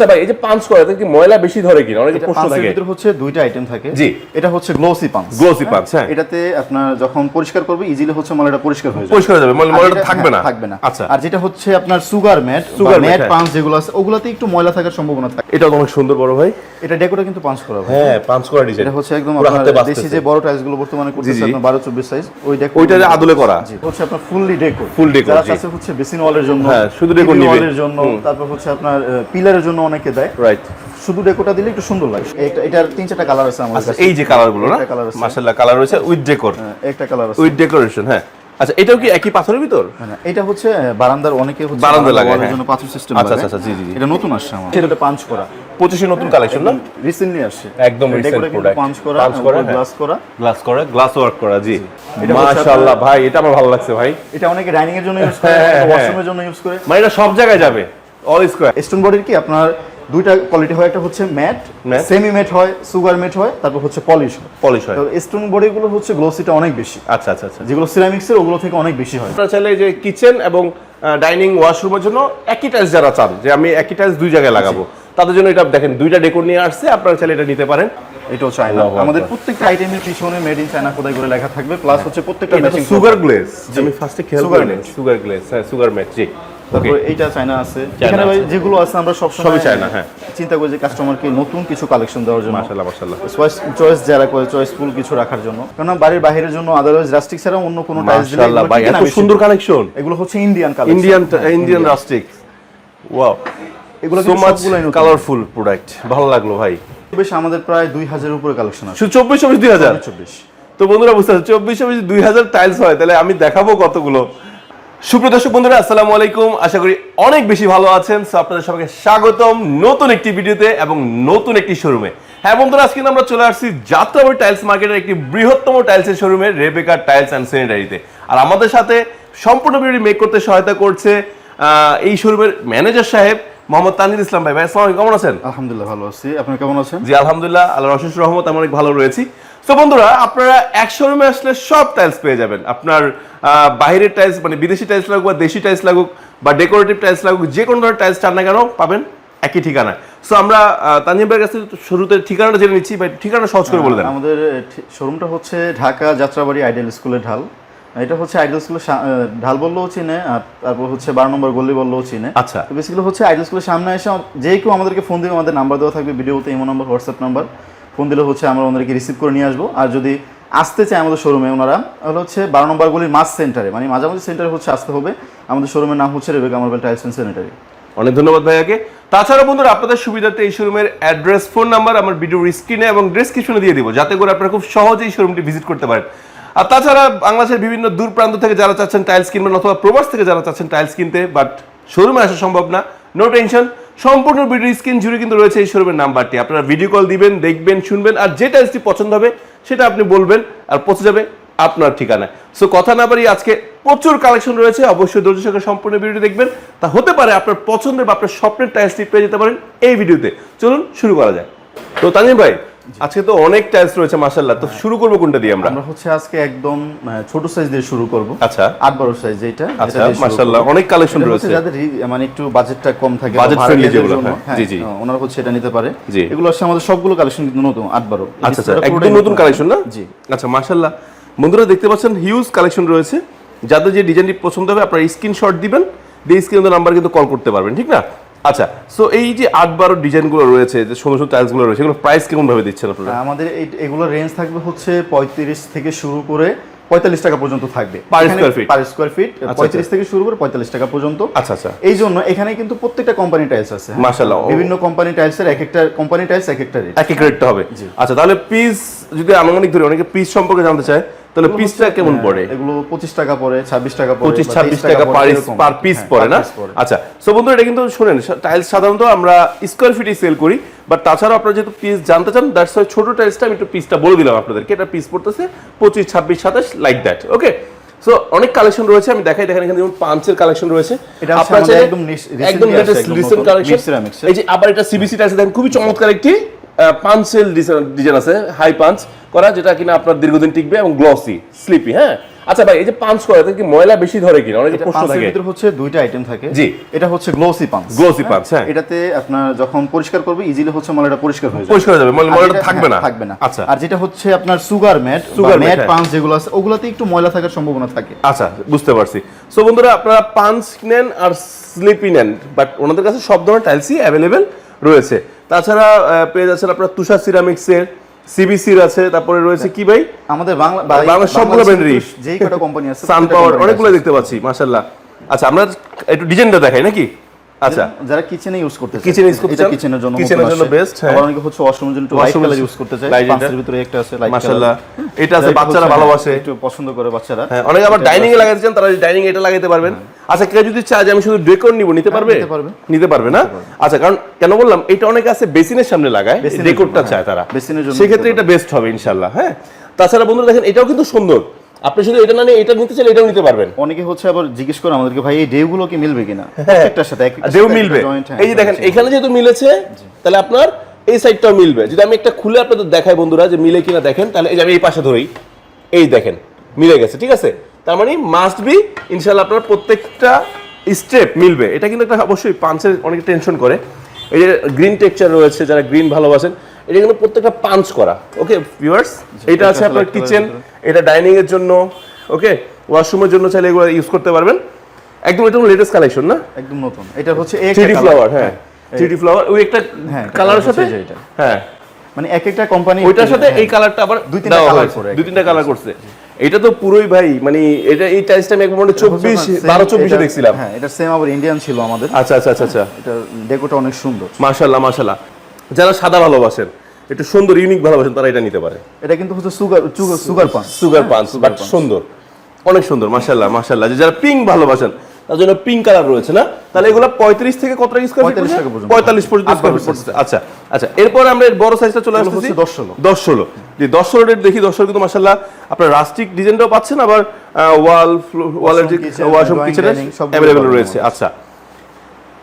আচ্ছা ভাই এই যে পাঞ্চ করা কি ময়লা বেশি ধরে কিনা? অনেকে প্রশ্ন থাকে। ভিতরে হচ্ছে দুইটা আইটেম থাকে। জি। এটা হচ্ছে গ্লোসি পাঁচ Glossy punch, হ্যাঁ। এটাতে আপনার যখন পরিষ্কার করবে ইজিলি হচ্ছে ময়লাটা পরিষ্কার হয়ে যাবে। পরিষ্কার হয়ে যাবে ময়লাটা থাকবে না? হ্যাঁ, থাকবে না। আচ্ছা। আর যেটা হচ্ছে আপনার সুগার ম্যাট সুগার ম্যাট। পাঁচ যেগুলো আছে ওগুলাতে একটু ময়লা থাকার সম্ভাবনা থাকে। এটা অনেক সুন্দর বড় ভাই। এটা ডেকোটা কিন্তু পাঁচ করা ভাই। হ্যাঁ পাঞ্চ করা ডিজাইন এটা হচ্ছে একদম আপনার দেশি যে বড় টাইলসগুলো বর্তমানে করতেছে আপনার বারো চব্বিশ সাইজ ওই ডেকো আদলে করা। হচ্ছে আপনার ফুললি ডেকো Full decor, যারা। চাচ্ছে হচ্ছে বেসিন ওয়ালের জন্য হ্যাঁ, শুধু decor নিবে। ওয়ালের জন্য তারপর হচ্ছে আপনার পিলারের জন্য অনেকে দেয়। রাইট শুধু ডেকোটা দিলে একটু সুন্দর লাগে। এটা- এটার তিন চারটা কালার আছে আমাদের আচ্ছা কাছে। এই যে কালারগুলো না? একটা মাশাআল্লাহ কালার রয়েছে উইথ ডেকোর হ্যাঁ, একটা কালার আছে। উইথ ডেকোরেশন হ্যাঁ। আচ্ছা এটাও কি একই পাথরের ভিতর? হ্যাঁ, এটা হচ্ছে বারান্দার অনেকে হচ্ছে বারান্দা বারান্দা লাগায়, হ্যাঁ। জন্য পাথর সিস্টেম আচ্ছা, আচ্ছা, জি, জি, জি। এটা নতুন আসছে আমার। এটা পাঞ্চ করা। পঁচিশে নতুন কালেকশন না? রিসেন্টলি আসছে। একদম কিন্তু product। পাঞ্চ করা punch করা। গ্লাস করা। গ্লাস করা গ্লাস ওয়ার্ক করা জি। মাশাআল্লাহ ভাই এটা আমার ভালো লাগছে ভাই। এটা অনেকে ডাইনিং এর জন্য ইউজ করে ওয়াশরুমের জন্য ইউজ করে। মানে এটা সব জায়গায় যাবে? অল স্কোয়ার স্টোন বডির কি? আপনার দুইটা কোয়ালিটি হয় একটা হচ্ছে ম্যাট সেমি ম্যাট হয় সুগার ম্যাট হয় তারপর হচ্ছে পলিশ হয়। পলিশ হয়। তো স্টোন বডি গুলো হচ্ছে গ্লোসিটা অনেক বেশি। আচ্ছা আচ্ছা আচ্ছা। যেগুলো সিরামিক্সের ওগুলো থেকে অনেক বেশি হয়। আপনারা চাইলে যে কিচেন এবং ডাইনিং ওয়াশরুমের জন্য একই টাইলস যারা চান যে আমি একই টাইলস দুই জায়গায় লাগাবো তাদের জন্য এটা দেখেন দুইটা ডেকোর নিয়ে আসছে আপনারা চাইলে এটা নিতে পারেন। এটাও চায়না আমাদের প্রত্যেকটা আইটেমের পিছনে মেড ইন চায়না কোথায় করে লেখা থাকবে প্লাস হচ্ছে প্রত্যেকটা সুগার গ্লেজ আমি ফার্স্টে খেয়াল করি সুগার গ্লেজ হ্যাঁ সুগার ম্যাচ জি। তারপর এইটা চায়না আছে। এখানে ভাই যেগুলো আছে আমরা সব সবই চায়না, হ্যাঁ। চিন্তা করি যে কাস্টমারকে নতুন কিছু কালেকশন দেওয়ার জন্য। মাশাআল্লাহ মাশাআল্লাহ। চয়েস যারা করে চয়েসফুল কিছু রাখার জন্য। কারণ বাড়ির বাইরের জন্য আদারওয়াইজ রাস্টিক ছাড়া অন্য কোনো টাইলস দিলে মাশাআল্লাহ ভাই এত সুন্দর কালেকশন এগুলো হচ্ছে Indian collection Indian Indian rustic wow এগুলো সো কিন্তু মাচ কালারফুল প্রোডাক্ট ভালো লাগল ভাই। বেশ আমাদের প্রায় দুই হাজারের উপরে কালেকশন আছে। শুধু চব্বিশ চব্বিশ দুই হাজার? চব্বিশ তো বন্ধুরা বুঝতে পারছ চব্বিশ চব্বিশ দুই হাজার টাইলস হয়। তাহলে আমি দেখাবো কতগুলো। সুপ্রিয় দর্শক বন্ধুরা আসসালামু আলাইকুম। আশা করি অনেক বেশি ভালো আছেন। সো আপনাদের সবাইকে স্বাগতম নতুন একটি ভিডিওতে এবং নতুন একটি শোরুমে হ্যাঁ বন্ধুরা আজকে আমরা চলে আসছি যাত্রাবাড়ি টাইলস মার্কেটের একটি বৃহত্তম টাইলসের শোরুমে রেবেকা টাইলস অ্যান্ড স্যানিটারিতে আর আমাদের সাথে সম্পূর্ণ ভিডিও মেক করতে সহায়তা করছে এই শোরুমের ম্যানেজার সাহেব মোহাম্মদ তানজিদ ইসলাম ভাই। ভাই আসসালামু কেমন আছেন? আলহামদুলিল্লাহ ভালো আছি। আপনি কেমন আছেন? জি আলহামদুলিল্লাহ। আল্লাহর অশেষ রহমত আমি অনেক ভালো রয়েছি। তো বন্ধুরা আপনারা এক শোরুমে আসলে সব টাইলস পেয়ে যাবেন। আপনার বাইরের টাইলস মানে বিদেশি টাইলস লাগুক বা দেশি টাইলস লাগুক বা ডেকোরেটিভ টাইলস লাগুক যে কোনো ধরনের টাইলস চান না কেন পাবেন একই ঠিকানা সো আমরা আহ, তানজিম ভাইয়ের কাছে শুরুতে ঠিকানাটা জেনে নিচ্ছি। ভাই ঠিকানাটা সহজ করে বলে দেন। আমাদের শোরুমটা হচ্ছে ঢাকা যাত্রাবাড়ি আইডিয়াল স্কুলের ঢাল। এটা হচ্ছে আইডিয়াল স্কুলের ঢাল বললেও চিনে আর তারপর হচ্ছে বারো নম্বর গল্লি বললেও চিনে। আচ্ছা। বেসিক্যালি হচ্ছে আইডিয়াল স্কুলের সামনে এসে যে কেউ আমাদেরকে ফোন দিবে আমাদের নাম্বার দেওয়া থাকবে ভিডিওতে Imo number WhatsApp number phone দিলে হচ্ছে আমরা ওনাদেরকে রিসিভ করে নিয়ে আসব। আর যদি আসতে চায় আমাদের শোরুমে ওনারা, তাহলে হচ্ছে বারো নম্বর গলির সেন্টারে মানে মাঝামাঝি সেন্টারে হচ্ছে আসতে হবে। আমাদের শোরুমের নাম হচ্ছে Rebecca marble tiles and sanitary অনেক ধন্যবাদ ভাইয়াকে। তাছাড়া বন্ধুরা, আপনাদের সুবিধার্থে এই শোরুমের অ্যাড্রেস ফোন নাম্বার আমার ভিডিওর স্ক্রিনে এবং ডেসক্রিপশনে দিয়ে দিব, যাতে করে আপনারা খুব সহজেই শোরুমটি ভিজিট করতে পারেন। আর তাছাড়া বাংলাদেশের বিভিন্ন দূর প্রান্ত থেকে যারা চাচ্ছেন টাইলস কিনবেন অথবা প্রবাস থেকে যারা চাচ্ছেন টাইলস কিনতে বাট শোরুমে আসা সম্ভব না নো টেনশন সম্পূর্ণ ভিডিও স্ক্রিন জুড়ে কিন্তু রয়েছে এই শোরুমের নাম্বারটি। আপনারা ভিডিও কল দিবেন, দেখবেন, শুনবেন, আর যে টাইলসটি পছন্দ হবে, সেটা আপনি বলবেন, আর পৌঁছে যাবে আপনার ঠিকানায়। সো কথা না পারি আজকে প্রচুর কালেকশন রয়েছে, অবশ্যই ধৈর্য সঙ্গে সম্পূর্ণ ভিডিও দেখবেন। তা হতে পারে আপনার পছন্দের বা আপনার স্বপ্নের টাইলসটি পেয়ে যেতে পারেন এই ভিডিওতে চলুন, শুরু করা যায় তো তানিম ভাই আজকে তো অনেক টাইলস রয়েছে মাশাল্লাহ তো শুরু করব কোনটা দিয়ে আমরা? আমরা হচ্ছে আজকে একদম ছোট সাইজ দিয়ে শুরু করব। আচ্ছা। আট বারো সাইজ যেটা আচ্ছা করব। অনেক কালেকশন রয়েছে। যাদের মানে একটু বাজেটটা কম থাকে বা Budget ভাড়া friendly নিজের যেগুলো, হ্যাঁ, হ্যাঁ, জি, জি। ওনারা হচ্ছে এটা নিতে পারে। এগুলো হচ্ছে আমাদের সবগুলো কালেকশন কিন্তু নতুন আট বারো আচ্ছা আচ্ছা। একদম নতুন কালেকশন না? জি। আচ্ছা মাশাল্লাহ বন্ধুরা দেখতে পাচ্ছেন হিউজ কালেকশন রয়েছে। যাদের যে ডিজাইনটি পছন্দ হবে আপনারা স্ক্রিনশট দিবেন দিয়ে স্ক্রিন নাম্বার কিন্তু কল করতে পারবেন ঠিক না? আচ্ছা সো এই যে আট বারো ডিজাইনগুলো রয়েছে যে সুন্দর সুন্দর টাইলসগুলো রয়েছে এগুলো প্রাইস কেমন ভাবে দিচ্ছেন আপনারা? আমাদের এই- এগুলোর রেঞ্জ থাকবে হচ্ছে পঁয়ত্রিশ থেকে শুরু করে পঁয়তাল্লিশ টাকা পর্যন্ত থাকবে। এখানে square feet? Per square feet পঁয়ত্রিশ থেকে শুরু করে পঁয়তাল্লিশ টাকা পর্যন্ত। আচ্ছা আচ্ছা। এই জন্য এখানে কিন্তু প্রত্যেকটা কোম্পানি টাইলস আছে হ্যাঁ। মাশাআল্লাহ। বিভিন্ন কোম্পানি টাইলসের এক একটা কোম্পানি টাইলস এক একটা রেট একই রেটটা হবে। আচ্ছা তাহলে পিস যদি আনুমানিক ধরে অনেকে পিস সম্পর্কে জানতে চায় তাহলে পিসটা কেমন পড়ে? এগুলো পঁচিশ টাকা পড়ে ছাব্বিশ টাকা পড়ে পঁচিশ বা ছাব্বিশ 23 টাকা পার পার পিস হ্যাঁ, পড়ে না? আচ্ছা সো বন্ধুরা এটা কিন্তু শুনেন টাইলস সাধারণত আমরা স্কোয়ার ফিটে সেল করি বাট তাছাড়া আপনারা যেহেতু পিস জানতে চান দ্যাটস ওয়াই ছোট টাইলসটা আমি একটু পিসটা বলে দিলাম আপনাদেরকে। এটা পিস পড়তেছে পঁচিশ ছাব্বিশ সাতাশ লাইক দ্যাট ওকে সো অনেক কালেকশন রয়েছে আমি দেখাই দেখেন এখানে যেমন পাঁচের কালেকশন রয়েছে। আপনারা একদম একদম লেটেস্ট রিসেন্ট কালেকশন। এই যে আবার এটা সিবিসি টাইলস দেখেন খুবই চমৎকার একটি পাঞ্চেল ডিজাইন আছে হাই পাঞ্চ করা যেটা কিনা আপনার দীর্ঘদিন টিকবে এবং গ্লসি স্লিপি হ্যাঁ? আচ্ছা ভাই এই যে পাঞ্চ করা কি ময়লা বেশি ধরে কিনা? অনেকে প্রশ্ন থাকে। ভিতরে হচ্ছে দুইটা আইটেম থাকে। জি। এটা হচ্ছে গ্লোসি পাঞ্চ Glossy punch, হ্যাঁ। এটাতে আপনার যখন পরিষ্কার করবে ইজিলি হচ্ছে ময়লাটা পরিষ্কার হয়ে যাবে। পরিষ্কার হয়ে যাবে ময়লাটা থাকবে না। হ্যাঁ, থাকবে না। আচ্ছা। আর যেটা হচ্ছে আপনার sugar matte sugar matte. Punch যেগুলো আছে ওগুলাতে একটু ময়লা থাকার সম্ভাবনা থাকে। আচ্ছা বুঝতে পারছি। সো বন্ধুরা আপনারা পাঞ্চ নেন আর স্লিপি নেন বাট ওনাদের কাছে সব ধরনের টাইলসই অ্যাভেলেবেল রয়েছে। তাছাড়া পেয়ে যাচ্ছেন আপনার তুষার সিরামিক্সের সিবিসির আছে তারপরে রয়েছে কি ভাই? আমাদের বাংলা বাংলাদেশ সবগুলো ব্যান্ডারি যেই কটা কোম্পানি আছে সান পাওয়ার অনেকগুলো দেখতে পাচ্ছি মাশাল্লাহ আচ্ছা আমরা একটু ডিজাইনটা দেখাই নাকি? আচ্ছা। যারা কিচেনে ইউজ করতে চায়। Kitchen use করতে চান? কিচেনের জন্য নতুন জন্য best, হ্যাঁ। অনেকে হচ্ছে ওয়াশরুমের জন্য লাইট কালার ইউজ করতে চায় পাঁচের ভিতরে একটা আছে লাইট মাশাল্লাহ এটা আছে বাচ্চারা ভালোবাসে। একটু পছন্দ করে বাচ্চারা। হ্যাঁ অনেকে আবার ডাইনিং এ লাগাতে চান তারা ডাইনিং এটা লাগাতে পারবেন। আচ্ছা কেউ যদি চায় যে আমি শুধু ডেকোর নিব নিতে পারবে? হ্যাঁ, নিতে পারবে। নিতে পারবে না? আচ্ছা কারণ কেন বললাম এটা অনেকে আছে বেসিনের সামনে লাগায় ডেকোরটা চায় তারা। হ্যাঁ। বেসিনের জন্য সেক্ষেত্রে এটা বেস্ট হবে ইনশাল্লাহ হ্যাঁ। তাছাড়া বন্ধুরা দেখেন এটাও কিন্তু সুন্দর। আপনি শুধু এটা না নিয়ে এটা নিতে চাইলে এটাও নিতে পারবেন। অনেকে হচ্ছে আবার জিজ্ঞেস করে আমাদেরকে ভাই এই ডেগুলো কি মিলবে কিনা? প্রত্যেকটার সাথে এক- দেও মিলবে। হ্যাঁ, এই যে দেখেন এখানে যেহেতু মিলেছে তাহলে আপনার এই সাইডটাও মিলবে। যদি আমি একটা খুলে আপনাদের দেখাই বন্ধুরা যে মিলে কিনা দেখেন তাহলে এই যে আমি এই পাশে ধরি। এই দেখেন মিলে গেছে ঠিক আছে? তার মানে মাস্ট বি ইনশাল্লাহ আপনার প্রত্যেকটা স্টেপ মিলবে। এটা কিন্তু একটা অবশ্যই পাঞ্চের অনেক টেনশন করে। এই যে গ্রিন টেক্সচার রয়েছে যারা গ্রিন ভালোবাসেন এটা কিন্তু প্রত্যেকটা পাঞ্চ করা। ওকে ভিউয়ার্স এটা আছে আপনার কিচেন এটা ডাইনিং এর জন্য। ওকে ওয়াশরুমের জন্য চাইলে এগুলো ইউজ করতে পারবেন। একদম এটা লেটেস্ট কালেকশন না? একদম নতুন। এটা হচ্ছে এই থ্রি একটা colour। ফ্লাওয়ার হ্যাঁ। থ্রি ফ্লাওয়ার ওই একটা হ্যাঁ, কালারের সাথে? যে এটা। হ্যাঁ। মানে এক একটা কোম্পানি ওইটার সাথে এই কালারটা আবার দুই তিনটা কালার করে দুই তিনটা কালার করছে। এটা তো পুরোই ভাই মানে এটা এই টাইলসটা আমি একবার মনে হয় চব্বিশ বারো চব্বিশে দেখছিলাম। হ্যাঁ এটা সেম আবার ইন্ডিয়ান ছিল আমাদের। আচ্ছা আচ্ছা আচ্ছা আচ্ছা। এটা ডেকোটা অনেক সুন্দর। মাশাল্লাহ মাশাল্লাহ যারা সাদা ভালোবাসেন একটু সুন্দর ইউনিক ভালোবাসেন তারা এটা নিতে পারে। এটা কিন্তু হচ্ছে সুগার সুগার পান। সুগার পাঞ্চ বাট সুন্দর। অনেক সুন্দর মাশাল্লাহ মাশাল্লাহ যে যারা পিঙ্ক ভালোবাসেন তার জন্য পিঙ্ক কালার রয়েছে না? তাহলে এগুলো পঁয়ত্রিশ থেকে কত স্কোয়ার 45 টাকা পর্যন্ত। পঁয়তাল্লিশ পর্যন্ত স্কোয়ার বারো পড়ছে আচ্ছা আচ্ছা এরপর আমরা এর বড় সাইজটা চলে হচ্ছে 10 ষোলো। দশ ষোলো। যে দশ ষোলোটার দেখি দশ ষোলো কিন্তু মাসাল্লাহ আপনার রাস্টিক ডিজাইনটাও পাচ্ছেন আবার ওয়াল ওয়ালের যে ওয়াশরুম কিচেনের অ্যাভেলেবেল রয়েছে। আচ্ছা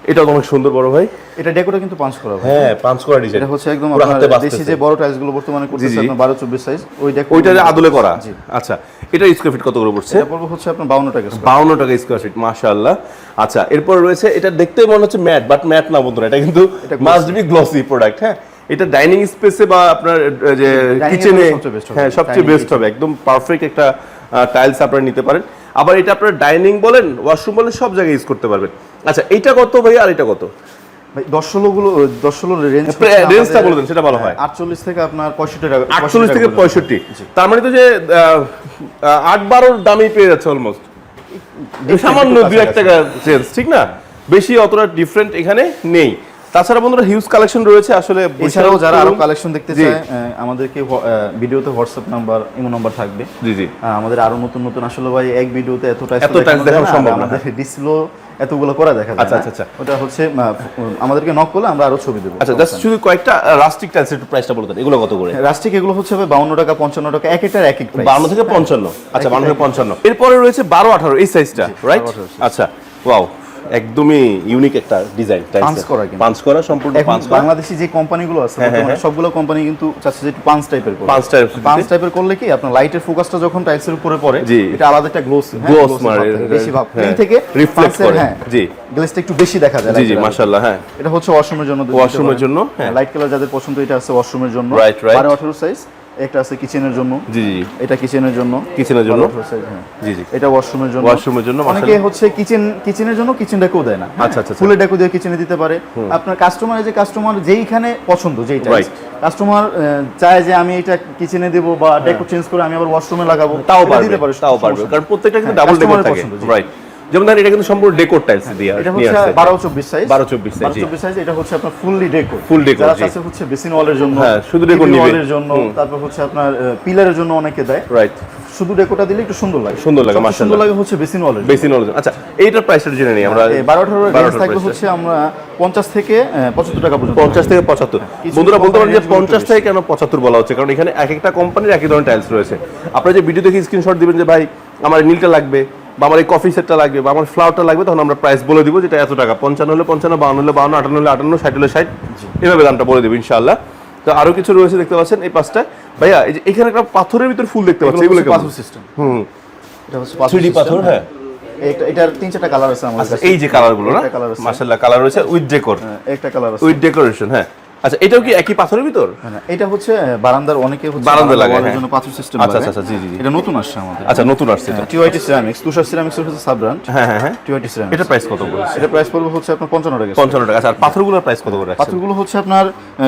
এটাও তো অনেক সুন্দর বড় ভাই। এটা ডেকোটা কিন্তু পাঁচ করা হয় হ্যাঁ পাঁচ করা ডিজাইন এটা হচ্ছে একদম হাতে দেশি যে বড় টাইলসগুলো বর্তমানে করতেছে। আপনার 12 24 সাইজ ওই ডেকো ওইটা যে আদলে করা। আচ্ছা এটা স্কোয়ার ফিট কত করে পড়ছে? এটা পড়বে হচ্ছে আপনার 52 টাকা square। বাউন্ন টাকা স্কোয়ার ফিট মাশাআল্লাহ। আচ্ছা এরপর রয়েছে এটা দেখতে মনে হচ্ছে ম্যাট বাট ম্যাট না বন্ধুরা এটা কিন্তু মাস্ট বি গ্লসি প্রোডাক্ট হ্যাঁ? এটা ডাইনিং স্পেসে বা আপনার যে কিচেনে। হ্যাঁ সবচেয়ে বেস্ট হবে। একদম পারফেক্ট একটা টাইলস আপনারা নিতে পারেন। আবার এটা আপনার ডাইনিং বলেন ওয়াশরুম বলেন সব জায়গায় ইউজ করতে পারবেন। আচ্ছা এইটা কত ভাই আর এটা কত? ভাই 10 16 গুলো 10 16 রেঞ্জ আপনি বলে দেন, সেটা ভালো হয়। 48 থেকে আপনার 65 টাকা আটচল্লিশ থেকে পঁয়ষট্টি। তার মানে তো যে আহ, আহ, আট বারোর দামই পেয়ে যাচ্ছে অলমোস্ট সামান্য একটু এক টাকা চেঞ্জ ঠিক না? বেশি অতটা ডিফারেন্ট এখানে নেই। তাছাড়া বন্ধুরা হিউজ কালেকশন রয়েছে আসলে এছাড়াও যারা আরও কালেকশন দেখতে। চায় আমাদেরকে ভিডিওতে হোয়াটসঅ্যাপ নাম্বার ইমো নাম্বার থাকবে। জি জি। আমাদের আরও নতুন নতুন আসলে ভাই এক ভিডিওতে এত টাইস এত tiles দেখানো সম্ভব না। ডিসপ্লে এতগুলো করা দেখা যায় আচ্ছা, আচ্ছা, আচ্ছা। ওটা হচ্ছে আমাদেরকে নক করলে আমরা আরও ছবি দেবো। আচ্ছা জাস্ট শুধু কয়েকটা রাস্টিক টাইলস একটু প্রাইসটা বলে দেন। এগুলো কত করে? রাষ্ট্রিক এগুলো হচ্ছে হবে 52 টাকা 55 টাকা এক একটার এক এক প্রাইস বান্ন থেকে পঞ্চান্ন। আচ্ছা বান্ন থেকে পঞ্চান্ন। এরপরে রয়েছে বারো আঠারো এই সাইজটা রাইট আচ্ছা ওয়াও একদমই ইউনিক একটা ডিজাইন পাঞ্চ করা কিন্তু। পাঞ্চ করা সম্পূর্ণ পাঞ্চ করা। বাংলাদেশি যে কোম্পানিগুলো আছে হ্যাঁ, হ্যাঁ। সবগুলো কোম্পানি কিন্তু চাচ্ছে যে পাঁচ টাইপের করবে পাঁচ টাইপ পাঁচ টাইপের করলে কি আপনার লাইটের ফোকাসটা যখন টাইলসের উপরে পড়ে এটা আলাদা একটা গ্লোস Gloss মারে, বেশি ভাব। হ্যাঁ, থেকে পাঁচের, করে, হ্যাঁ জি। গ্লেসটা একটু বেশি দেখা যায় জি জি মাশাআল্লাহ হ্যাঁ। এটা হচ্ছে ওয়াশরুমের জন্য এর জন্য, হ্যাঁ। লাইট কালার যাদের পছন্দ এটা আছে ওয়াশরুমের জন্য। রাইট. 12 18 সাইজ একটা আছে কিচেনের জন্য। জি জি এটা কিচেনের জন্য। কিচেনের জন্য? 12 18 size, হ্যাঁ। জি জি। এটা ওয়াশরুমের জন্য। ওয়াশরুমের জন্য অনেকে হচ্ছে কিচেন কিচেনের জন্য কিচেন ডেকো দেয় না। আচ্ছা, আচ্ছা, আচ্ছা। ফুলের ডেকো দিয়ে কিচেনে দিতে পারে। আপনার কাস্টমার যে কাস্টমার যেইখানে পছন্দ যেইটা. কাস্টমার চায় যে আমি এটা কিচেনে দেব বা ডেকো চেঞ্জ করে আমি আবার ওয়াশরুমে লাগাবো। তাও দিতে পারে তাও পারবে। কারণ প্রত্যেকটা কিন্তু হ্যাঁ, ডাবল customer-এর থাকে। রাইট যেমন ধরেন এটা কিন্তু সম্পূর্ণ ডেকোর টাইলস দিয়ে এটা হচ্ছে আসছে। বারো চব্বিশ সাইজ 12 24 size, জি। চব্বিশ সাইজ এটা হচ্ছে আপনার ফুললি ডেকো Full decor, যারা। চাচ্ছে হচ্ছে বেসিন ওয়ালের জন্য হ্যাঁ, শুধু decor নিবে। ওয়ালের জন্য তারপর হচ্ছে আপনার পিলারের জন্য অনেকে দেয়। রাইট শুধু ডেকোটা দিলে একটু সুন্দর লাগে। সুন্দর লাগে, সবচেয়ে সুন্দর লাগে হচ্ছে বেসিন ওয়ালের বেশি নলেজ আচ্ছা এইটার প্রাইসটা জেনে নিই আমরা। বারো আঠারো রেঞ্জ 12 থাকলে হচ্ছে আমরা পঞ্চাশ থেকে পঁচাত্তর টাকা পর্যন্ত। পঞ্চাশ থেকে পঁচাত্তর। কিছু বন্ধুরা বলতে পারেন যে company range পঞ্চাশ একটু থেকে কেন পঁচাত্তর বলা হচ্ছে? কারণ এখানে এক একটা কোম্পানির একই ধরনের টাইলস রয়েছে। আপনারা যে ভিডিও দেখে স্ক্রিনশট দিবেন যে ভাই আমার নীলটা লাগবে। বা আমার এই কফি সেটটা লাগবে বা আমার ফ্লাওয়ারটা লাগবে তখন আমরা প্রাইস বলে দিব যেটা এত টাকা। পঞ্চান্ন হলে পঞ্চান্ন বাউন্ন হলে বাউন্ন আটান্ন হলে আটান্ন ষাট হলে ষাট। এভাবে দামটা বলে দেবো ইনশাল্লাহ তো আরও কিছু রয়েছে দেখতে পাচ্ছেন এই পাঁচটা। ভাইয়া এই যে এখানে একটা পাথরের ভিতর ফুল দেখতে পাচ্ছি এগুলো? পাথর সিস্টেম হুম। এটা হচ্ছে পাথর হ্যাঁ। এটা এটার তিন চারটা কালার আছে আমাদের আচ্ছা এই যে কালারগুলো না? মাশাআল্লাহ কালার রয়েছে উইথ ডেকোর হ্যাঁ, একটা কালার আছে। উইথ ডেকোরেশন হ্যাঁ। আচ্ছা এটাও কি একই পাথরের ভিতর? এটা হচ্ছে বারান্দার অনেকে হচ্ছে বারান্দা লাগায়, হ্যাঁ। জন্য পাথর সিস্টেম আচ্ছা, আচ্ছা, আচ্ছা, জি, জি। এটা নতুন আসছে আমাদের। আচ্ছা নতুন আসছে এটা। সিরামিক্স তুষার সিরামিক্স হচ্ছে সাব ব্র্যান্ড হ্যাঁ হ্যাঁ। হ্যাঁ টিওআইটি সিরামিক্স এটা প্রাইস কত করে এটা প্রাইস পড়বে হচ্ছে আপনার পঞ্চান্ন টাকা। পঞ্চান্ন টাকা আচ্ছা আর পাথরগুলোর প্রাইস কত করে পাথরগুলো হচ্ছে আপনার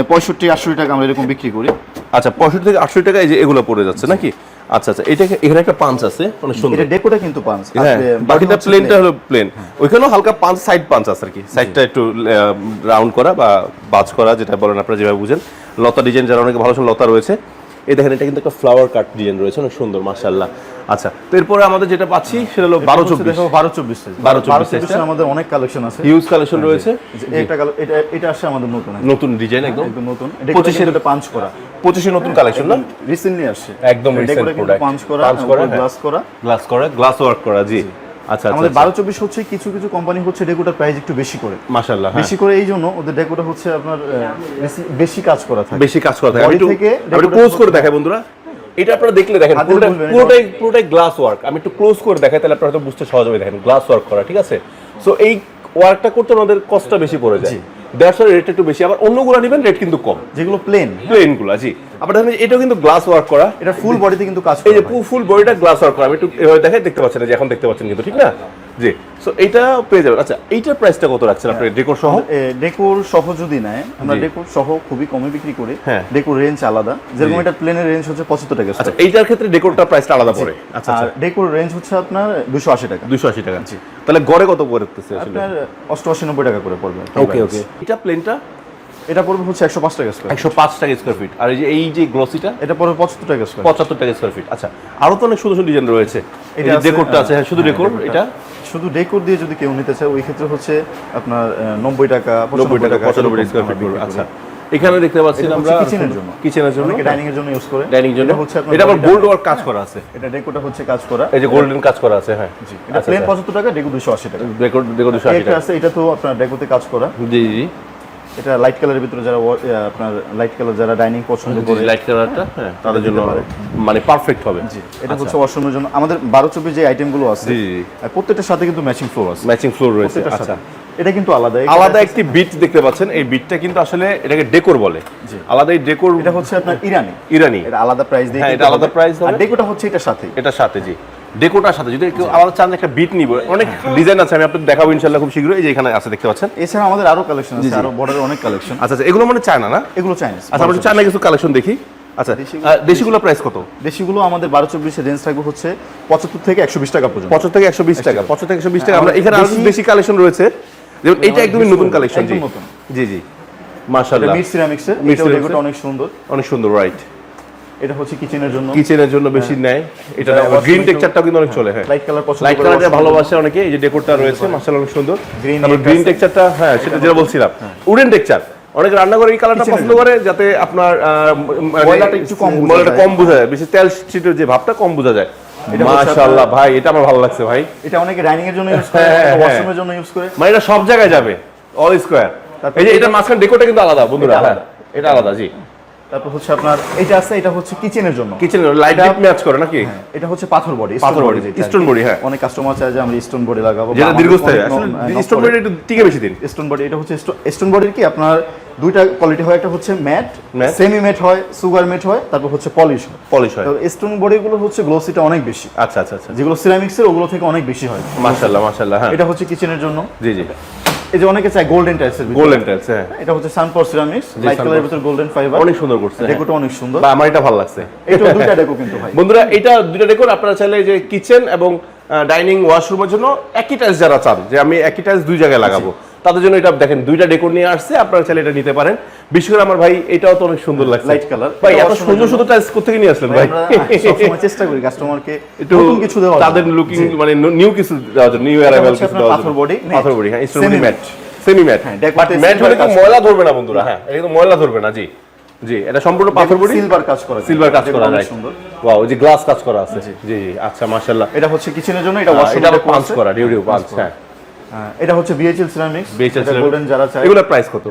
পঁয়ষট্টি আটষট্টি টাকা আমরা এরকম বিক্রি করি। আচ্ছা পঁয়ষট্টি থেকে আটশো টাকা এই যে এগুলো পড়ে যাচ্ছে নাকি? আচ্ছা আচ্ছা এটা এখানে একটা পাঞ্চ আছে অনেক সুন্দর। এটা ডেকোটা কিন্তু পাঞ্চ হ্যাঁ বাকিটা প্লেনটা হলো প্লেন ওইখানেও হালকা পাঞ্চ সাইড পাঞ্চ আছে আর কি। সাইডটা একটু রাউন্ড করা বা বাজ করা যেটা বলেন আপনারা যেভাবে বুঝেন। লতা ডিজাইন যারা অনেকে ভালো লতা রয়েছে। এই দেখেন এটা কিন্তু একটা ফ্লাওয়ার কাট ডিজাইন রয়েছে অনেক সুন্দর মাশাআল্লাহ। আচ্ছা তো এরপরে আমাদের যেটা পাচ্ছি সেটা হলো বারো চব্বিশ। বারো চব্বিশ সাইজ 12 24 বারো চব্বিশের আমাদের অনেক কালেকশন আছে। হিউজ কালেকশন রয়েছে। এটা এটা এটা আসছে আমাদের নতুন নতুন ডিজাইন একদম। একদম নতুন। পঁচিশের- এটা পাঞ্চ করা। পঁচিশে নতুন কালেকশন না? রিসেন্টলি আসছে। একদম। পাঞ্চ করা হ্যাঁ। গ্লাস করা। গ্লাস করা গ্লাস ওয়ার্ক করা জি। আচ্ছা আমাদের আচ্ছা। বারো চব্বিশ হচ্ছে কিছু কিছু কোম্পানি হচ্ছে ডেকোটার প্রাইস একটু বেশি করে। হ্যাঁ। বেশি করে এই জন্য ওদের ডেকোটা হচ্ছে আপনার বেশি- কাজ করা থাকে। বেশি কাজ করা থাকে। ক্লোজ করে দেখাই বন্ধুরা। এটা আপনারা দেখলে দেখেন পুরোটাই পুরোটাই গ্লাস ওয়ার্ক আমি একটু ক্লোজ করে দেখাই তাহলে আপনারা হয়তো বুঝতে সহজ হবে দেখেন গ্লাস ওয়ার্ক করা ঠিক আছে? সো এই ওয়ার্কটা করতে আমাদের কষ্টটা বেশি পড়ে যায়। দেড়শো রেট একটু বেশি। আবার অন্যগুলো নেবেন রেট কিন্তু কম। যেগুলো প্লেন প্লেনগুলো জি। আবার দেখেন এটাও কিন্তু গ্লাস ওয়ার্ক করা। এটা ফুল বডিতে কিন্তু কাজ এই যে ফুল বডিটা গ্লাস ওয়ার্ক করা। আমি একটু এভাবে দেখাই দেখতে পাচ্ছেন যে এখন দেখতে পাচ্ছেন কিন্তু ঠিক না? জি সো এইটা পেয়ে যাবেন। আচ্ছা এইটার প্রাইসটা কত রাখছেন আপনি ডেকোর সহ? ডেকোর সহ যদি নেয় আমরা ডেকোর সহ খুবই কমে বিক্রি করি। হ্যাঁ। ডেকোর রেঞ্জ আলাদা। যেরকম এটা প্লেনের রেঞ্জ হচ্ছে পঁচাত্তর টাকা আচ্ছা এইটার ক্ষেত্রে ডেকোরটা প্রাইসটা আলাদা পড়ে। আচ্ছা আর আচ্ছা ডেকোর রেঞ্জ হচ্ছে আপনার দুশো আশি টাকা। দুশো আশি টাকা। তাহলে গড়ে কত পড়তেছে আপনার অষ্টআশি নব্বই টাকা করে পড়বে। ওকে ওকে এটা প্লেনটা এটা পড়বে হচ্ছে একশো পাঁচ টাকা স্কোয়ার একশো পাঁচ টাকা স্কোয়ার ফিট আর এই যে এই যে গ্লসিটা এটা পড়বে পঁচাত্তর টাকা স্কোয়ার পঁচাত্তর টাকা স্কোয়ার ফিট আচ্ছা আরও তো অনেক সুন্দর সুন্দর ডিজাইন রয়েছে। এই এটা ডেকোরটা আছে হ্যাঁ শুধু হ্যাঁ, ডেকোর এটা? শুধু ডেকোর দিয়ে যদি কেউ নিতে চায় ওই ক্ষেত্রে হচ্ছে আপনার নব্বই টাকা নব্বই টাকা পঁচানব্বই স্কোয়ার ফিট পড়বে আচ্ছা। এখানে দেখতে পাচ্ছি আমরা কিচেনের জন্য। কিচেনের জন্য। ডাইনিং এর জন্য ইউজ করে। ডাইনিং জন্য। এটা হচ্ছে এটা আবার গোল্ড ওয়ার্ক কাজ করা আছে। এটা ডেকোটা হচ্ছে কাজ করা। এই যে গোল্ডেন কাজ করা আছে হ্যাঁ। জি এটা প্লেন পঁচাত্তর টাকা ডেকো দুশো আশি টাকা। ডেকো ডেকো 280 টাকা এটা আছে এটা তো আপনার ডেকোতে কাজ করা। জি জি। এটা লাইট কালারের ভিতরে যারা আপনার লাইট কালার যারা ডাইনিং পছন্দ করে লাইট কালারটা হ্যাঁ তাদের জন্য মানে পারফেক্ট হবে। এটা হচ্ছে ওয়াশরুমের জন্য। আমাদের বারো চব্বিশ যে আইটেমগুলো আছে জি, জি। আর প্রত্যেকটার সাথে কিন্তু ম্যাচিং ফ্লোর আছে। ম্যাচিং ফ্লোর রয়েছে আচ্ছা। এটা কিন্তু আলাদা। আলাদা একটি বিট দেখতে পাচ্ছেন। এই বিটটা কিন্তু আসলে এটাকে ডেকোর বলে। আলাদা এই ডেকোর এটা হচ্ছে আপনার ইরানি। ইরানি। এটা আলাদা প্রাইস দিয়ে হ্যাঁ, এটা আলাদা প্রাইস আর ডেকোটা হচ্ছে এটার সাথে। এটার সাথে জি। ডেকোটার সাথে যদি কেউ আলাদা চান একটা বিট নিব অনেক ডিজাইন আছে আমি আপনাদের দেখাবো ইনশাল্লাহ খুব শীঘ্রই যে এখানে আছে দেখতে পাচ্ছেন। এছাড়া আমাদের আরও কালেকশন আছে আরও বর্ডারের অনেক কালেকশন আচ্ছা আচ্ছা এগুলো মানে চায়না না? এগুলো চাইনিজ আচ্ছা আমরা চায়না কিছু কালেকশন দেখি। আচ্ছা দেশিগুলো- প্রাইস কত? দেশিগুলো আমাদের বারো চব্বিশের রেঞ্জ থাকবে হচ্ছে পঁচাত্তর থেকে একশো বিশ টাকা পর্যন্ত। পঁচাত্তর থেকে একশো বিশ টাকা পঁচাত্তর থেকে একশো বিশ টাকা। আমরা এখানে আরও বেশি কালেকশন রয়েছে। যেমন এইটা একদমই নতুন কালেকশন জি। জি মাশাআল্লাহ। মিড সিরামিক্সের ডেকোটা অনেক সুন্দর। অনেক সুন্দর রাইট এটা হচ্ছে কিচেনের জন্য। কিচেনের জন্য বেশি নেয়। এটা গ্রিন টেক্সচারটাও কিন্তু অনেক চলে হ্যাঁ। লাইট কালার পছন্দ লাইট কালারটা ভালোবাসে অনেকে এই যে ডেকোরটা রয়েছে মাশাআল্লাহ অনেক সুন্দর। একটা গ্রিন টেক্সচারটা হ্যাঁ সেটা যেটা বলছিলাম উডেন টেক্সচার অনেকে রান্না করে এই কালারটা পছন্দ করে যাতে আপনার মানে ময়লাটা একটু কম বোঝা ময়লাটা যায়। কম বোঝা যায় বেশি তেল চিটের যে ভাবটা কম বোঝা যায়। মাশাআল্লাহ ভাই এটা আমার ভালো লাগছে ভাই। এটা অনেকে ডাইনিং এর জন্য ইউজ করে হ্যাঁ, হ্যাঁ। ওয়াশরুমের জন্য ইউজ করে। মানে এটা সব জায়গায় যাবে অল স্কোয়ার এই যে এটা মাঝখানে ডেকোরটা কিন্তু আলাদা বন্ধুরা হ্যাঁ। এটা আলাদা জি। তারপর হচ্ছে আপনার এটা আছে এটা হচ্ছে কিচেনের জন্য। লাইট ম্যাচ করে নাকি? এটা হচ্ছে পাথর বডি পাথর body, stone body, হ্যাঁ। অনেক কাস্টমার চায় যে আমরা স্টোন বডি লাগাবো যেটা দীর্ঘস্থায়ী আসলে স্টোন বডি একটু টিকে বেশি দিন। স্টোন বডি এটা হচ্ছে স্টোন বডির কি আপনার দুইটা কোয়ালিটি হয় একটা হচ্ছে ম্যাট সেমি ম্যাট হয় সুগার ম্যাট হয় তারপর হচ্ছে পলিশ হয়। পলিশ হয়। তো স্টোন বডিগুলো হচ্ছে গ্লোসিটা অনেক বেশি। আচ্ছা আচ্ছা আচ্ছা। যেগুলো সিরামিক্সের ওগুলো থেকে অনেক বেশি হয়। মাশাআল্লাহ মাশাআল্লাহ হ্যাঁ। এটা হচ্ছে কিচেনের জন্য। জি জি। এই যে অনেকে চায় গোল্ডেন টাইলস গোল্ডেন টাইলস হ্যাঁ। এটা হচ্ছে সানপর সিরামিক্স লাইট। কালারের ভিতর গোল্ডেন ফাইবার অনেক সুন্দর করছে হ্যাঁ। ডেকোটা অনেক সুন্দর। বা আমার এটা ভালো লাগছে। এটা দুইটা ডেকো কিন্তু ভাই। বন্ধুরা এটা দুইটা ডেকোর আপনারা চাইলে যে কিচেন এবং ডাইনিং ওয়াশরুমের জন্য একই টাইলস যারা চান যে আমি একই টাইলস দুই জায়গায় লাগাবো। তাদের জন্য এটা দেখেন দুইটা ডেকোর নিয়ে আসছে আপনারা চাইলে এটা নিতে পারেন। বিশেষ করে আমার ভাই এটাও তো অনেক সুন্দর লাগছে। Light color। ভাই এত সুন্দর সুন্দর টাইলস কোথেকে নিয়ে আসলেন ভাই সবসময় চেষ্টা করি কাস্টমারকে একটু নতুন কিছু দেওয়া তাদের লুকিং মানে নিউ কিছু দেওয়ার জন্য নিউ অ্যারাইভাল কিছু দেওয়ার পাথর matte। পাথর বডি হ্যাঁ সেমি ম্যাট সেমি ম্যাট হ্যাঁ, ম্যাট হলে কিন্তু ময়লা ধরবে না বন্ধুরা। হ্যাঁ এটা কিন্তু ময়লা ধরবে না জি। জি এটা সম্পূর্ণ পাথর বডি সিলভার কাজ করা সিলভার কাজ করা যায়। সুন্দর। ওয়াও যে গ্লাস কাজ করা আছে। জি। জি আচ্ছা মাশাআল্লাহ। এটা হচ্ছে কিচেনের জন্য এটা এটা ওয়াশরুম পাঁচ করা ডিউ ডিউ পাঁচ হ্যাঁ। এটা হচ্ছে বিএইচএল সিরামিক্স বিএইচএল গোল্ডেন যারা চায়। এগুলোর প্রাইস কত?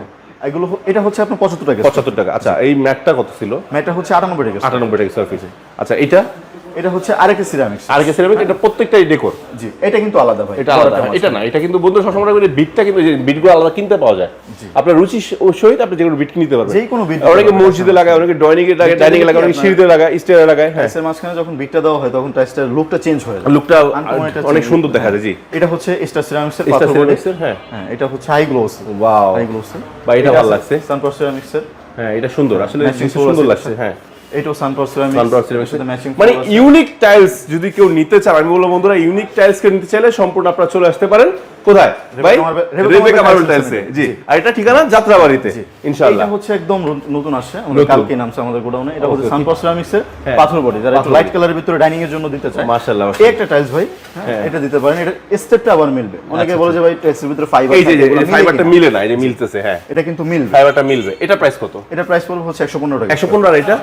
এগুলো এটা হচ্ছে আপনার 75 টাকা পঁচাত্তর টাকা। আচ্ছা এই ম্যাটটা কত ছিল? ম্যাটটা হচ্ছে 98 টাকা আটানব্বই টাকা স্কোয়ার ফিট আচ্ছা এটা? এটা হচ্ছে আরেকটা সিরামিক্স আর কে সিরামিক এটা প্রত্যেকটাই ডেকোর জি এটা কিন্তু আলাদা ভাই। এটা আলাদা হ্যাঁ, এটা না এটা কিন্তু বন্ধু সবসময় রাখবেন বিটটা কিন্তু বিটগুলো আলাদা কিনতে পাওয়া যায়। আপনার রুচি স- সহিত আপনি যেগুলো বিট নিতে পারবেন। যে কোনো bit অনেকে মসজিদে লাগায় অনেকে ডাইনিং এ লাগায় ডাইনিং এ লাগায় অনেকে সিঁড়িতে লাগায় স্টেয়ারে লাগায় হ্যাঁ। টাইসের মাঝখানে যখন বিটটা দেওয়া হয় তখন টাইসটার লুকটা চেঞ্জ হয়ে যায়। লুকটা অনেক সুন্দর দেখা যায় জি। এটা হচ্ছে স্টার সিরামিক্সের ceramics এর, হ্যাঁ। হ্যাঁ এটা হচ্ছে high gloss wow high gloss বা এটা ভালো লাগছে। সানপাওয়ার সিরামিক্সের হ্যাঁ এটা সুন্দর। আসলে সুন্দর লাগছে হ্যাঁ। এটাও সানপাওয়ার। ম্যাচিং মানে ইউনিক টাইলস যদি কেউ নিতে চান আমি বলব বন্ধুরা ইউনিক টাইলস কেউ নিতে চাইলে সম্পূর্ণ আপনারা চলে আসতে পারেন। কোথায়? ভাই রেবেকা Marble টাইলসে জি। জি। আর এটা ঠিকানা? যাত্রাবাড়িতে। ইনশাআল্লাহ। এটা হচ্ছে একদম নতুন আসছে। আমাদের কালকে নামছে আমাদের গোডাউনে। এটা হচ্ছে Okay, okay. সানপাওয়ার সিরামিক্সের হ্যাঁ। পাথর বডি যারা একটু লাইট। কালারের ভিতরে ডাইনিং এর জন্য দিতে চায় মাশাআল্লাহ এই একটা টাইলস ভাই হ্যাঁ, এটা দিতে পারেন। এটা স্টেপটা আবার মিলবে। অনেকে বলে যে ভাই টাইলসের ভিতরে ফাইবার এই যে যে ফাইবারটা মিলে না মিলতেছে হ্যাঁ। এটা কিন্তু মিলবে। ফাইবারটা মিলবে। এটা প্রাইস কত? এটা প্রাইস পড়বে হচ্ছে একশো পনেরো টাকা। একশো পনেরো আর এটা?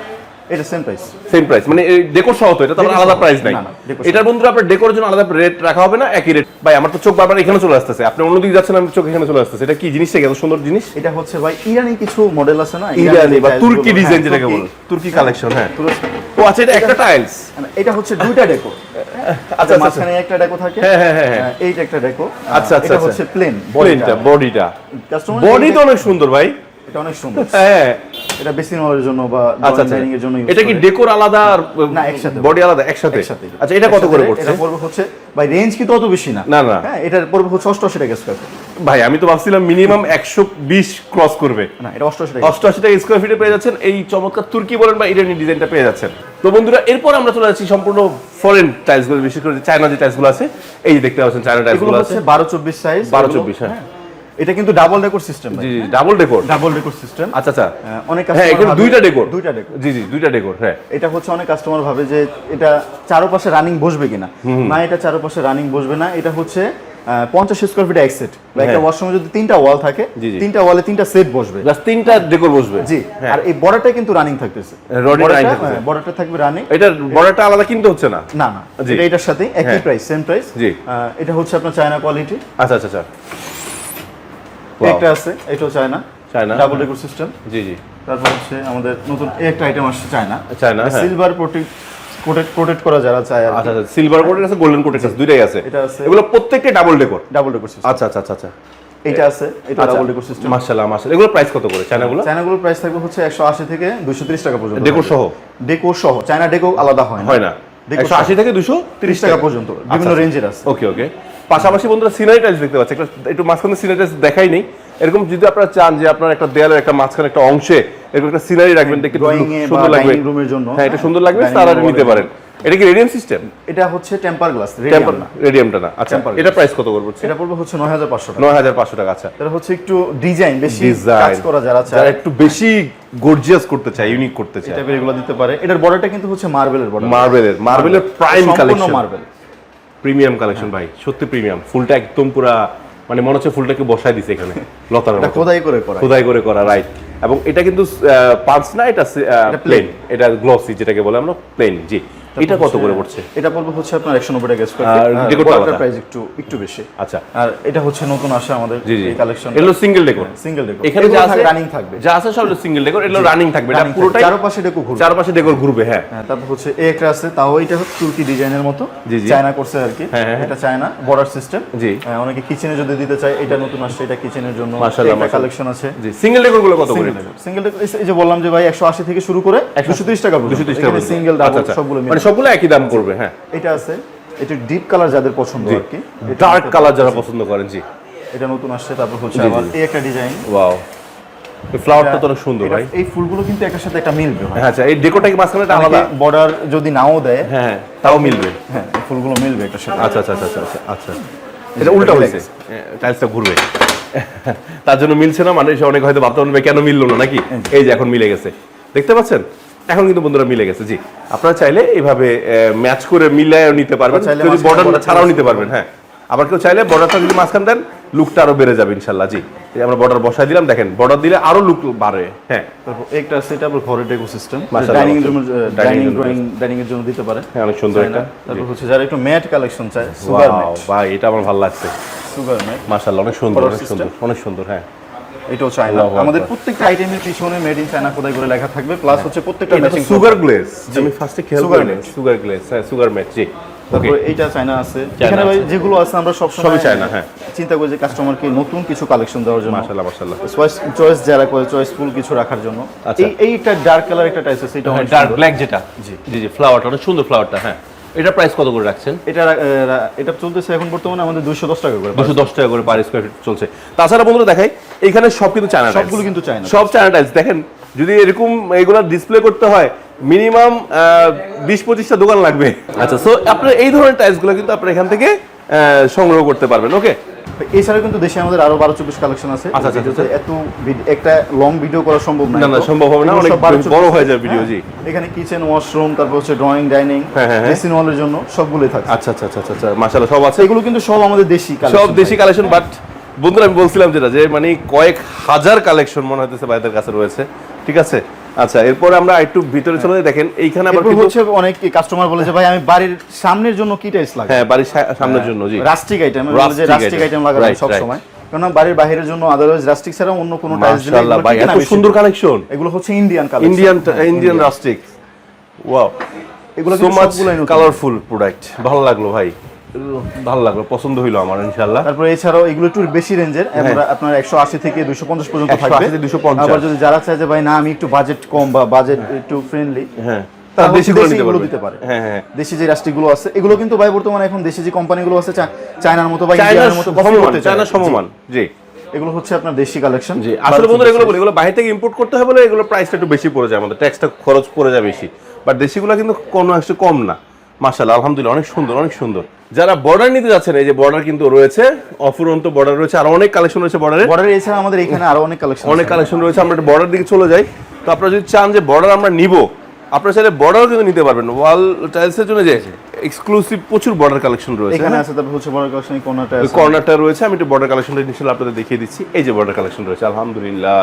এটা সেম প্রাইস সেম প্রাইস মানে ডেকোর সহ তো এটা তো আলাদা প্রাইস নাই। না, না, decor এটা বন্ধুরা আপনার ডেকোরের জন্য আলাদা রেট রাখা হবে না একই রেট ভাই আমার তো চোখ বারবার এখানে চলে আসতেছে। আপনি অন্যদিকে যাচ্ছেন আমি চোখ এখানে চলে আসতেছে। এটা কি জিনিসটা এত সুন্দর জিনিস? এটা হচ্ছে ভাই ইরানি কিছু মডেল আছে না? ইরানি বা তুর্কি ডিজাইন হ্যাঁ, যেটাকে বলে। তুর্কি কালেকশন হ্যাঁ। ও আচ্ছা এটা একটা টাইলস মানে এটা হচ্ছে দুইটা ডেকো আচ্ছা আচ্ছা। মাঝখানে একটা ডেকো থাকে হ্যাঁ, হ্যাঁ, হ্যাঁ, হ্যাঁ। এইটা একটা ডেকো আচ্ছা, আচ্ছা, এটা আচ্ছা। হচ্ছে প্লেন বডিটা বডিটা বডি তো অনেক সুন্দর ভাই। এটা অনেক সুন্দর। হ্যাঁ। এটা বেসিন ওয়ালের জন্য বা আচ্ছা আচ্ছা। ডাইনিং এর জন্য এটা কি ডেকোর আলাদা আর না, একসাথে। বডি আলাদা? একসাথে? একসাথে। আচ্ছা এটা কত করে পড়ছে? এটা পড়বে হচ্ছে ভাই রেঞ্জ কিন্তু অত বেশি না। না, না। হ্যাঁ এটার পড়বে হচ্ছে টাকা স্কোয়ার ফিট ভাই আমি তো ভাবছিলাম মিনিমাম একশো বিশ ক্রস করবে। না এটা অষ্টআশি টাকা অষ্টআশি টাকা স্কোয়ার ফিটে পেয়ে যাচ্ছেন। এই চমৎকার তুর্কি বলেন বা ইরানি ডিজাইনটা পেয়ে যাচ্ছেন। তো বন্ধুরা এরপর আমরা চলে যাচ্ছি সম্পূর্ণ ফরেন টাইলসগুলো বিশেষ করে চায়না যে টাইলসগুলো আছে এই যে দেখতে পাচ্ছেন চায়না টাইলসগুলো আছে। হচ্ছে বারো চব্বিশ সাইজ 12 24 হ্যাঁ। এটা কিন্তু ডাবল ডেকোর সিস্টেম জি জি double decor double decor system আচ্ছা আচ্ছা। অনেক হ্যাঁ এখানে দুইটা ডেকোর দুইটা ডেকোর জি জি দুইটা ডেকোর হ্যাঁ। এটা হচ্ছে অনেক কাস্টমার ভাবে যে এটা চারপাশে রানিং বসবে কিনা। না এটা চারপাশে রানিং বসবে না। এটা হচ্ছে পঞ্চাশ স্কোয়ার ফিট এক সেট বা একটা হ্যাঁ। ওয়াশরুমে যদি তিনটা ওয়াল থাকে। তিনটা ওয়ালে তিনটা সেট বসবে। প্লাস তিনটা ডেকোর বসবে। জি হ্যাঁ। আর এই বর্ডারটা কিন্তু রানিং থাকতেছে। থাকতেছে। হ্যাঁ, থাকবে রানিং এটার বর্ডারটা আলাদা কিনতে হচ্ছে না? না না। এটা এটার সাথে একই হ্যাঁ। প্রাইস সেম প্রাইস জি। এটা হচ্ছে আপনার চায়না কোয়ালিটি আচ্ছা আচ্ছা আচ্ছা. একটা আছে এটাও China China, double. Decor system জি জি। তারপর হচ্ছে আমাদের নতুন একটা আইটেম আসছে China China. Silver protect coated coated করা যারা চায় আর আচ্ছা আচ্ছা সিলভার কোটের আছে গোল্ডেন কোটের আছে দুইটাই আছে। এটা আছে। এগুলো প্রত্যেকটা double decor double decor system আচ্ছা আচ্ছা আচ্ছা আচ্ছা। এটা আছে এটা ডাবল ডেকোর সিস্টেম মাশাআল্লাহ মাশাআল্লাহ। এগুলো প্রাইস কত করে? চায়নাগুলো চায়নাগুলোর প্রাইস থাকবে হচ্ছে একশো আশি থেকে দুশো তিরিশ টাকা পর্যন্ত ডেকোর সহ? ডেকো সহ। চায়না ডেকো আলাদা হয় হয় না। একশো আশি থেকে দুশো তিরিশ টাকা পর্যন্ত বিভিন্ন রেঞ্জের আছে। ওকে ওকে পাশাপাশি বন্ধুরা সিনারি টাইলস দেখতে পাচ্ছি। একটা একটু মাঝখানে সিনারি টাইলস দেখাই নেই। এরকম যদি আপনারা চান যে আপনার একটা দেয়ালের একটা মাঝখানে একটা অংশে এরকম একটা সিনারি রাখবেন দেখতে সুন্দর লাগবে। রুমের জন্য, হ্যাঁ এটা সুন্দর লাগবে তারা নিতে পারেন। এটা কি রেডিয়াম সিস্টেম এটা হচ্ছে টেম্পার গ্লাস টেম্পার রেডিয়ামটা না। আচ্ছা। এটা প্রাইস কত করে পড়ছে এটা পড়বে হচ্ছে নয় হাজার পাঁচশো টাকা। নয় হাজার পাঁচশো টাকা আচ্ছা। এটা হচ্ছে একটু ডিজাইন বেশি কাজ করা যারা চায়। যারা একটু বেশি গর্জিয়াস করতে চায় ইউনিক করতে চায়। টাইপের এগুলো দিতে পারে। এটার বর্ডারটা কিন্তু হচ্ছে মার্বেলের বর্ডার মার্বেলের মার্বেলের prime collection marble premium collection ভাই সত্যি প্রিমিয়াম ফুলটা একদম পুরা মানে মনে হচ্ছে ফুলটাকে বসায় দিছে এখানে লতার এটা মতো। খোদাই করে করা। খোদাই করে করা রাইট এবং এটা কিন্তু পাঁচ না এটা প্লেন এটা গ্লসি যেটাকে বলে আমরা প্লেন জি। এটা কত করে পড়ছে? এটা পড়বে হচ্ছে আপনার একশো নব্বই টাকা আর স্কোয়ার decorative আলাদা? প্রাইস একটু একটু বেশি। আচ্ছা। আর এটা হচ্ছে নতুন আসে আমাদের এই কালেকশন এগুলো সিঙ্গেল ডেকোর সিঙ্গেল ডেকো এখানে যা আছে রানিং থাকবে। যা আছে সব সিঙ্গেল ডেকোর এগুলো রানিং থাকবে। এটা। পুরোটাই চারপাশে ডেকো ঘুরবে। চারপাশে ডেকোর ঘুরবে হ্যাঁ। হ্যাঁ তারপর হচ্ছে এই একটা আছে তাও এটা হচ্ছে তুর্কি ডিজাইনের মতো। চায়না করছে আর কি। হ্যাঁ, হ্যাঁ, এটা চায়না বর্ডার সিস্টেম জি। অনেকে কিচেনে যদি দিতে চায় এটা নতুন আসছে এটা কিচেনের জন্য মাশাআল্লাহ, কালেকশন আছে। জি সিঙ্গেল ডেকোরগুলো কত করে? সিঙ্গেল ডেকোর এই যে বললাম যে ভাই একশো আশি থেকে শুরু করে একশো ত্রিশ টাকা দুশো ত্রিশ টাকা সিঙ্গেল আচ্ছা ডাবল আচ্ছা সবগুলো মানে মিলে সবগুলো একই দাম পড়বে হ্যাঁ। এটা আছে। এটা ডিপ কালার যাদের পছন্দ আর কি ডার্ক কালার যারা পছন্দ করেন জি। এটা নতুন আসছে তারপর হচ্ছে আবার এই একটা ডিজাইন ওয়াও ফ্লাওয়ারটা তো অনেক সুন্দর ভাই। এই ফুলগুলো কিন্তু একের সাথে একটা মিলবে হ্যাঁ আচ্ছা এই ডেকোরটা কি মাঝখানে একটা আলাদা? বর্ডার যদি নাও দেয় হ্যাঁ তাও মিলবে। হ্যাঁ ফুলগুলো মিলবে সাথে। আচ্ছা আচ্ছা আচ্ছা আচ্ছা আচ্ছা। এটা উল্টা হয়েছে। টাইলসটা ঘুরবে। তার জন্য মিলছে না মানুষ অনেক হয়তো ভাবতে পারবে কেন মিললো না নাকি? এই যে এখন মিলে গেছে। দেখতে পাচ্ছেন? এখন কিন্তু বন্ধুরা মিলে গেছে জি। আপনারা চাইলে এইভাবে ম্যাচ করে মিলায় নিতে পারবেন যদি বর্ডার ছাড়াও নিতে পারবেন হ্যাঁ। আবার কেউ চাইলে বর্ডারটা যদি মাঝখান দেন লুকটা আরও বেড়ে যাবে ইনশাল্লাহ জি। এই আমরা বর্ডার বসাই দিলাম দেখেন বর্ডার দিলে আরও লুক বাড়ে হ্যাঁ। তারপর একটা এটা আবার ঘরের ডাইনিং জন্য ডাইনিং ড্রয়িং ডাইনিং এর জন্য দিতে পারে। হ্যাঁ অনেক সুন্দর একটা তারপর হচ্ছে যারা একটু ম্যাট কালেকশন চায় সুগার ম্যাট ভাই এটা আমার ভালো লাগছে। সুগার ম্যাট মাশাআল্লাহ অনেক সুন্দর অনেক সুন্দর অনেক সুন্দর হ্যাঁ। এটাও চায়না আমাদের প্রত্যেকটা আইটেমের পিছনে মেড ইন চায়না খোদাই করে লেখা থাকবে প্লাস হচ্ছে প্রত্যেকটা ম্যাচিং সুগার গ্লেজ আমি ফার্স্টে খেয়াল match। সুগার গ্লেজ হ্যাঁ সুগার ম্যাচ জি। তারপর এইটা চায়না আছে। এখানে ভাই যেগুলো আছে আমরা সব সবই চায়না, হ্যাঁ। চিন্তা করি যে কাস্টমারকে নতুন কিছু কালেকশন দেওয়ার জন্য। মাশাআল্লাহ মাশাআল্লাহ। চয়েস যারা করে চয়েসফুল কিছু রাখার জন্য। আচ্ছা। এই এইটা ডার্ক কালার একটা টাইস আছে এটা ডার্ক ব্ল্যাক যেটা। জি। জি জি ফ্লাওয়ারটা অনেক সুন্দর ফ্লাওয়ারটা হ্যাঁ। এটা প্রাইস কত করে রাখছেন? এটা এটা চলতেছে এখন বর্তমানে আমাদের দুইশো দশ টাকা করে দুশো দশ টাকা করে পার স্কোয়ার ফিট চলছে। তাছাড়া বন্ধুরা দেখাই এখানে সব কিন্তু চায়না। সবগুলো কিন্তু চায়না। সব চায়না টাইলস দেখেন যদি এরকম এগুলো ডিসপ্লে করতে হয় মিনিমাম বিশ পঁচিশটা দোকান লাগবে। আচ্ছা সো আপনার এই ধরনের টাইলসগুলো কিন্তু আপনার এখান থেকে সংগ্রহ করতে পারবেন। ওকে এছাড়া কিন্তু দেশে আমাদের আরও বারো চব্বিশ কালেকশন আছে। আচ্ছা, আচ্ছা, যেটাতে এত একটা লং ভিডিও করা সম্ভব না সম্ভব হবে না, অনেক বড় হয়ে যাবে video, জি। হ্যাঁ, এখানে কিচেন ওয়াশরুম তারপর হচ্ছে ড্রয়িং ডাইনিং। ড্রেসিং হলের জন্য সবগুলোই থাকছে। আচ্ছা আচ্ছা আচ্ছা আচ্ছা সব আছে। এগুলো কিন্তু সব আমাদের দেশি সব দেশি কালেকশন বাট বন্ধুরা আমি বলছিলাম যেটা যে মানে কয়েক হাজার কালেকশন মনে হতেছে ভাইদের কাছে রয়েছে ঠিক আছে? আচ্ছা এরপরে আমরা একটু ভিতরে চলে দেখেন এইখানে আবার কিন্তু হচ্ছে অনেক কাস্টমার বলে যে ভাই আমি বাড়ির সামনের জন্য কি টাইলস লাগে হ্যাঁ বাড়ির সামনের জন্য জি। Rustic item Rustic rustic item right, সব সময় কারণ বাড়ির বাইরের জন্য আদারওয়াইজ রাস্টিক ছাড়া অন্য কোনো টাইলস দিলে মাশাআল্লাহ ভাই এত সুন্দর কালেকশন এগুলো হচ্ছে Indian collection Indian Indian rustic wow এগুলো সো মাচ কালারফুল প্রোডাক্ট ভালো লাগল ভাই। ভালো লাগল পছন্দ হইল আমার ইনশাআল্লাহ। তারপরে এছাড়াও এগুলো একটু বেশি রেঞ্জের আমরা আপনার একশো আশি থেকে দুশো পঞ্চাশ পর্যন্ত 180 থাকবে। থেকে 250 আবার যদি যারা চায় যে ভাই না আমি একটু বাজেট কম বা বাজেট একটু ফ্রেন্ডলি হ্যাঁ। তার বেশি দেশি এগুলো দিতে পারে। হ্যাঁ হ্যাঁ। দেশি যে রাষ্ট্রগুলো আছে এগুলো কিন্তু ভাই বর্তমানে এখন দেশি যে কোম্পানিগুলো আছে চায়নার মতো বা চায়নার ইন্ডিয়ানের মতো কপি সমমান করতে চায়। চায়নার সমমান জি। এগুলো হচ্ছে আপনার দেশি কালেকশন জি। আসলে বন্ধুরা এগুলো বলি এগুলো বাইরে থেকে ইম্পোর্ট করতে হয় বলে এগুলো প্রাইসটা একটু বেশি পড়ে যায় আমাদের ট্যাক্সটা খরচ পড়ে যায় বেশি। বাট দেশিগুলো কিন্তু কোনো একটু কম না। মাশাআল্লাহ আলহামদুলিল্লাহ অনেক সুন্দর অনেক সুন্দর। যারা বর্ডার নিতে যাচ্ছেন এই যে বর্ডার কিন্তু রয়েছে অফুরন্ত বর্ডার রয়েছে আর অনেক কালেকশন রয়েছে বর্ডারে বর্ডার এছাড়া আমাদের এখানে আরও অনেক কালেকশন অনেক কালেকশন রয়েছে আমরা একটু বর্ডার দিকে চলে যাই। তো আপনারা যদি চান যে বর্ডার আমরা নিব আপনারা চাইলে বর্ডারও কিন্তু নিতে পারবেন। ওয়াল টাইলসের জন্য যে এক্সক্লুসিভ প্রচুর বর্ডার কালেকশন রয়েছে। এখানে আছে তারপর হচ্ছে বড় কালেকশন কোনটা ওই কর্নারটা রয়েছে আমি একটু বর্ডার কালেকশনটা ইনশাল্লাহ আপনাদের দেখিয়ে দিচ্ছি। এই যে বর্ডার কালেকশন রয়েছে আলহামদুলিল্লাহ।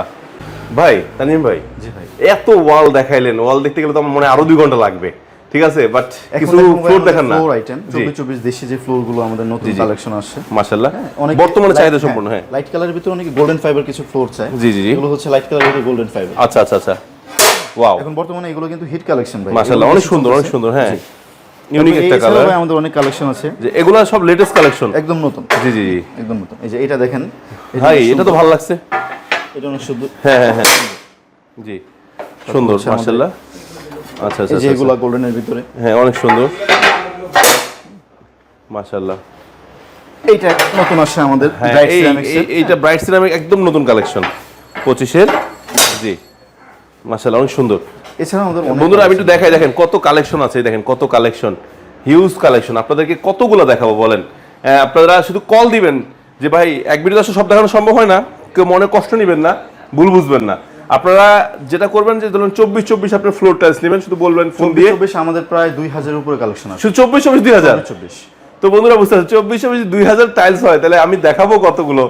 ভাই তানিম ভাই জি ভাই। এত ওয়াল দেখাইলেন ওয়াল দেখতে গেলে তো আমার মনে হয় আরও দুই ঘণ্টা লাগবে। ঠিক আছে বাট কিছু ফ্লোর দেখান না। ফ্লোর আইটেম 24 24 দেশি যে ফ্লোরগুলো আমাদের নতুন। কালেকশন আসছে। মাশাআল্লাহ। অনেক বর্তমানে চাহিদা সম্পূর্ণ হ্যাঁ। লাইট কালারের ভিতরে অনেক গোল্ডেন ফাইবার কিছু ফ্লোর চাই জি, জি। এগুলো হচ্ছে লাইট কালারের ভিতরে গোল্ডেন ফাইবার আচ্ছা আচ্ছা আচ্ছা। ওয়াও এখন বর্তমানে এগুলো কিন্তু হিট কালেকশন ভাই। মাশাআল্লাহ অনেক সুন্দর অনেক সুন্দর হ্যাঁ। ইউনিক একটা কালার ভাই আমাদের অনেক কালেকশন আছে। যে এগুলা সব লেটেস্ট কালেকশন একদম নতুন। জি জি জি। একদম নতুন। এই যে এটা দেখেন ভাই এটা তো ভালো লাগছে। এটা অনেক সুন্দর। হ্যাঁ হ্যাঁ হ্যাঁ। জি সুন্দর মাশাআল্লাহ। আচ্ছা আচ্ছা এই যে আচ্ছা, গোল্ডেনের ভিতরে। হ্যাঁ অনেক সুন্দর। মাশাআল্লাহ। এইটা নতুন আসছে আমাদের হ্যাঁ এইটা ব্রাইট সিরামিক একদম নতুন কালেকশন পঁচিশের? জি। মাশাআল্লাহ অনেক সুন্দর। এছাড়া আমাদের বন্ধুরা আমি একটু দেখাই দেখেন কত কালেকশন আছে দেখেন কত কালেকশন হিউজ কালেকশন আপনাদেরকে কতগুলো দেখাবো বলেন। আহ, আপনারা শুধু কল দিবেন যে ভাই এক ভিডিও সব দেখানো সম্ভব হয় না। কেউ মনে কষ্ট নেবেন না ভুল বুঝবেন না। আপনারা যেটা করবেন যে ধরুন চব্বিশ চব্বিশ আপনি ফ্লোর টাইলস নেবেন শুধু বলবেন ফোন দিয়ে। চব্বিশ আমাদের প্রায় দুই হাজারের উপরে কালেকশন আছে। শুধু চব্বিশ চব্বিশ দুই হাজার? চব্বিশ তো বন্ধুরা বুঝতে পারছি চব্বিশ চব্বিশ দুই হাজার টাইলস হয় তাহলে আমি দেখাবো কতগুলো।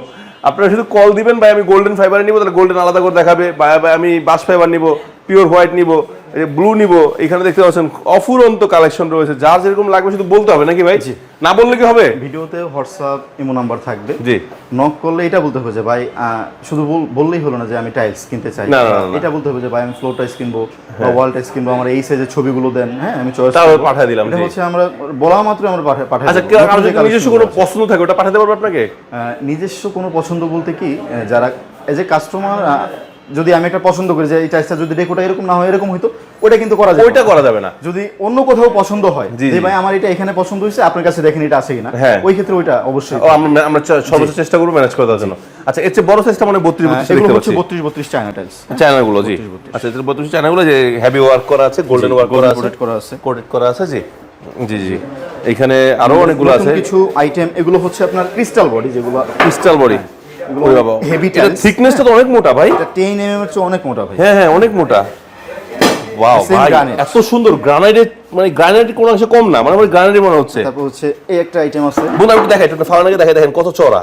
আপনারা শুধু কল দিবেন ভাই আমি গোল্ডেন ফাইবার নিবো তাহলে গোল্ডেন আলাদা করে দেখাবে। বা ভাই আমি বাস ফাইবার নিবো পিওর হোয়াইট নিবো। ব্লু নিবো এখানে দেখতে পাচ্ছেন অফুরন্ত কালেকশন রয়েছে। যার যেরকম লাগবে শুধু বলতে হবে নাকি ভাই? না বললে কি হবে? ভিডিওতে হোয়াটসঅ্যাপ ইমো নাম্বার থাকবে। জি। নক করলে এটা বলতে হবে যে ভাই শুধু বললেই হলো না যে আমি টাইলস কিনতে চাই। এটা বলতে হবে যে ভাই আমি ফ্লোর টাইলস কিনবো বা ওয়াল টাইলস কিনবো আমার এই সাইজের ছবিগুলো দেন। হ্যাঁ আমি চয়েস তারপর পাঠিয়ে দিলাম, এটা হচ্ছে আমরা বলা মাত্র আমরা পাঠা- পাঠিয়ে আচ্ছা কারও যদি নিজস্ব কোনো পছন্দ থাকে ওটা পাঠাতে পারব আপনাকে? নিজস্ব কোনো পছন্দ বলতে কি যারা এজ এ কাস্টমার যদি আমি একটা পছন্দ করি যে এই টাইলসটা যদি ডেকোটা এরকম না হয় এরকম হয়তো ওটা কিন্তু করা যায় ওইটা করা যাবে না। যদি অন্য কোথাও পছন্দ হয় যে ভাই আমার এটা এখানে পছন্দ হয়েছে আপনার কাছে দেখেন এটা আছে কিনা। হ্যাঁ। ওই ক্ষেত্রে ওইটা অবশ্যই। আমরা আমরা সর্বোচ্চ চেষ্টা করব ম্যানেজ করে দেওয়ার জন্য আচ্ছা এর চেয়ে বড় সাইজটা মানে বত্রিশ হ্যাঁ, বত্রিশ এগুলো দেখতে হচ্ছে পাচ্ছি। বত্রিশ বত্রিশ চায়না টাইলস চ্যানেলগুলো জি। আচ্ছা এদের বত্রিশ চ্যানেলগুলো যে হেভি ওয়ার্ক করা আছে গোল্ডেন ওয়ার্ক করা আছে করা আছে। কোটেড করা আছে জি। জি জি। এখানে আরও অনেকগুলো আছে। কিছু আইটেম এগুলো হচ্ছে আপনার ক্রিস্টাল বডি যেগুলো ক্রিস্টাল বডি এটা থিকনেসটা তো অনেক মোটা ভাই। এটা টেন এম এর চেয়ে অনেক মোটা ভাই। হ্যাঁ হ্যাঁ অনেক মোটা। ওয়াও ভাই এত সুন্দর গ্রানাইটের মানে গ্রানাইট কোনো অংশে কম না মানে আমার মনে হচ্ছে। তারপর হচ্ছে এই একটা আইটেম আছে। আমি দেখাই দেখাই দেখেন কত চড়া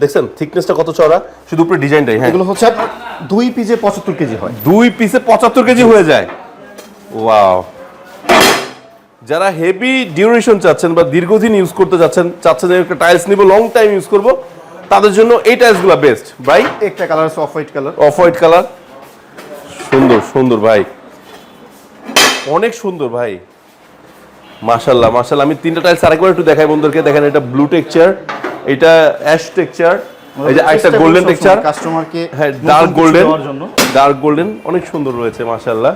দেখছেন? থিকনেসটা কত চড়া শুধু উপরে ডিজাইনটাই হ্যাঁ। এগুলো হচ্ছে আপনার দুই পিজে পঁচাত্তর কেজি হয়। দুই পিসে পঁচাত্তর কেজি হয়ে যায়। ওয়াও যারা হেভি ডিউরেশন চাচ্ছেন বা দীর্ঘদিন ইউজ করতে চাচ্ছেন চাচ্ছেন একটা টাইলস নিব লং টাইম ইউজ করব তাদের জন্য এই টাইলসগুলো বেস্ট ভাই? একটা কালার আছে off white colour off white colour সুন্দর সুন্দর ভাই। অনেক সুন্দর ভাই। মাশাল্লাহ মাশাল্লাহ আমি তিনটা টাইলস আরেকবার একটু দেখাই বন্ধুদেরকে। দেখেন এটা ব্লু টেক্সচার এটা অ্যাশ টেক্সচার এই যে একটা গোল্ডেন টেক্সচার কাস্টমারকে হ্যাঁ ডার্ক গোল্ডেন ডার্ক গোল্ডেন অনেক সুন্দর রয়েছে মাশাল্লাহ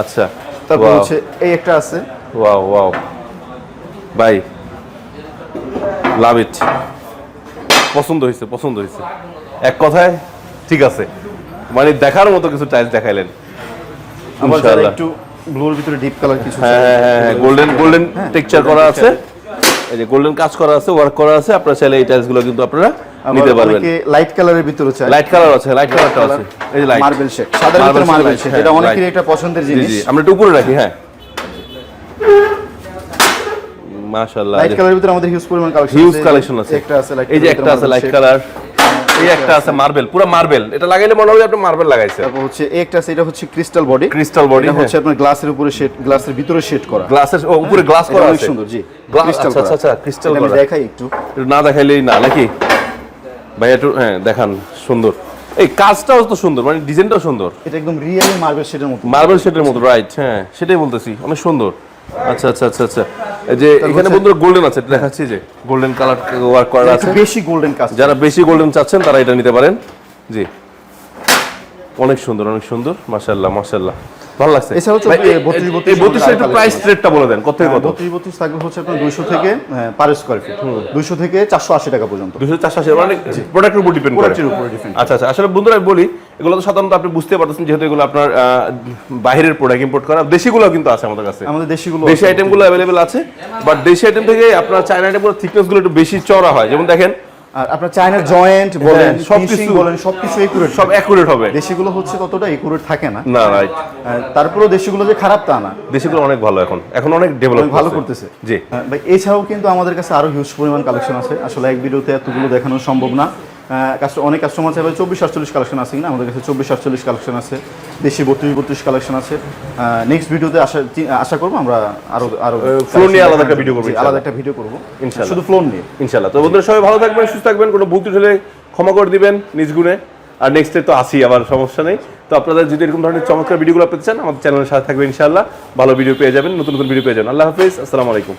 আচ্ছা তারপর. হচ্ছে এই একটা আছে। ওয়াও ওয়াও ভাই লাভ ইট পছন্দ হয়েছে পছন্দ হয়েছে। এক কথায় ঠিক আছে। মানে দেখার মতো কিছু টাইলস দেখাইলেন। একটু ব্লুর ভিতরে ডিপ কালার কিছু হ্যাঁ হ্যাঁ হ্যাঁ গোল্ডেন গোল্ডেন টেক্সচার করা আছে। এই যে গোল্ডেন কাজ করা আছে ওয়ার্ক করা আছে আপনারা চাইলে এই টাইলসগুলো কিন্তু আপনারা নিতে পারবেন। লাইট কালারের ভিতরে চায়। লাইট কালার আছে লাইট কালারটা আছে। এই যে লাইট মার্বেল শেড ভিতরে মার্বেল শেড এটা অনেকেরই একটা পছন্দের জিনিস। আমরা একটু উপরে রাখি হ্যাঁ। মাশাআল্লাহ। লাইট কালারের ভিতরে আমাদের হিউজ পরিমাণ কালেকশন হিউজ কালেকশন আছে। একটা আছে লাইট এই যে একটা আছে লাইট কালার এই একটা আছে মার্বেল পুরো মার্বেল এটা লাগাইলে মনে হবে আপনি মার্বেল লাগাইছেন। তারপর হচ্ছে এই একটা আছে এটা হচ্ছে ক্রিস্টাল বডি ক্রিস্টাল বডি এটা হচ্ছে আপনার গ্লাসের উপরে শেড গ্লাসের ভিতরে শেড করা। গ্লাসের উপরে গ্লাস করা আছে। সুন্দর জি। ক্রিস্টাল আচ্ছা, আচ্ছা, আচ্ছা, আমি দেখাই একটু। একটু না দেখাইলেই না নাকি? ভাই একটু হ্যাঁ দেখান সুন্দর। এই কাজটাও তো সুন্দর মানে ডিজাইনটাও সুন্দর। এটা একদম রিয়েলি মার্বেল শেডের মতো। মার্বেল শেডের মতো রাইট হ্যাঁ সেটাই বলতেছি অনেক সুন্দর। আচ্ছা আচ্ছা আচ্ছা আচ্ছা। যে এখানে বন্ধুরা গোল্ডেন আছে দেখাচ্ছি যে গোল্ডেন কালার ওয়ার্ক করা আছে। বেশি গোল্ডেন কাজ যারা বেশি গোল্ডেন চাচ্ছেন তারা এটা নিতে পারেন। জি। অনেক সুন্দর অনেক সুন্দর। মাশাআল্লাহ মাশাআল্লাহ। ভালো লাগছে। এছাড়াও হচ্ছে এই- 32 এই- 32 এই 32 একটু প্রাইস রেটটা বলে দেন কত থেকে কত? বত্রিশ বত্রিশ থাকবে হচ্ছে আপনার দুইশো থেকে হ্যাঁ, পার স্কোয়ার ফিট দুইশো থেকে চারশো আশি টাকা পর্যন্ত। দুশো চারশো আশি মানে প্রোডাক্টের উপর ডিপেন্ড করে। আচ্ছা আচ্ছা আসলে বন্ধুরা আমি বলি এগুলো তো সাধারণত আপনি বুঝতে পারতেছেন যেহেতু এগুলো আপনার বাইরের প্রোডাক্ট ইম্পোর্ট করা। দেশিগুলো কিন্তু আছে আমাদের কাছে। আমাদের দেশিগুলো দেশি আইটেমগুলো অ্যাভেলেবেল আছে বাট দেশি আইটেম থেকে আপনার চায়না আইটেমগুলো থিকনেসগুলো একটু বেশি চড়া হয়। যেমন দেখেন আর আপনার চায়নার জয়েন্ট বলেন সবকিছু- বলেন সবকিছু একুরেট সব একুরেট হবে। দেশিগুলো হচ্ছে ততটা একুরেট থাকে না। না রাইট তারপরেও দেশিগুলো যে খারাপ তা না। দেশিগুলো অনেক ভালো এখন। এখন অনেক ডেভেলপ ভালো করতেছে। জি। ভাই এছাড়াও কিন্তু আমাদের কাছে আরও হিউজ পরিমাণ কালেকশন আছে। আসলে এক ভিডিওতে এতগুলো দেখানো সম্ভব না। অনেক কাস্টমার চাইবে চব্বিশ সাতচল্লিশ কালেকশন আছে কিনা? আমাদের কাছে চব্বিশ সাতচল্লিশ কালেকশন আছে দেশি বত্রিশ বত্রিশ কালেকশন আছে। নেক্সট ভিডিওতে আশা আশা করব আমরা আরও আরও floor নিয়ে আলাদা একটা ভিডিও করব, আলাদা একটা ভিডিও করব। ইনশাল্লাহ শুধু ফ্লোর নিয়ে। ইনশাল্লাহ তো বন্ধুরা সবাই ভালো থাকবেন সুস্থ থাকবেন কোনো ভুল হলে ক্ষমা করে দিবেন নিজ গুণে। আর নেক্সটে তো আসি আবার সমস্যা নেই। তো আপনারা যদি এরকম ধরনের চমৎকার ভিডিওগুলো পেতে চান আমাদের চ্যানেলের সাথে থাকবেন ইনশাআল্লাহ। ভালো ভিডিও পেয়ে যাবেন নতুন নতুন ভিডিও পেয়ে যাবেন। আল্লাহ হাফিজ আসসালামু আলাইকুম।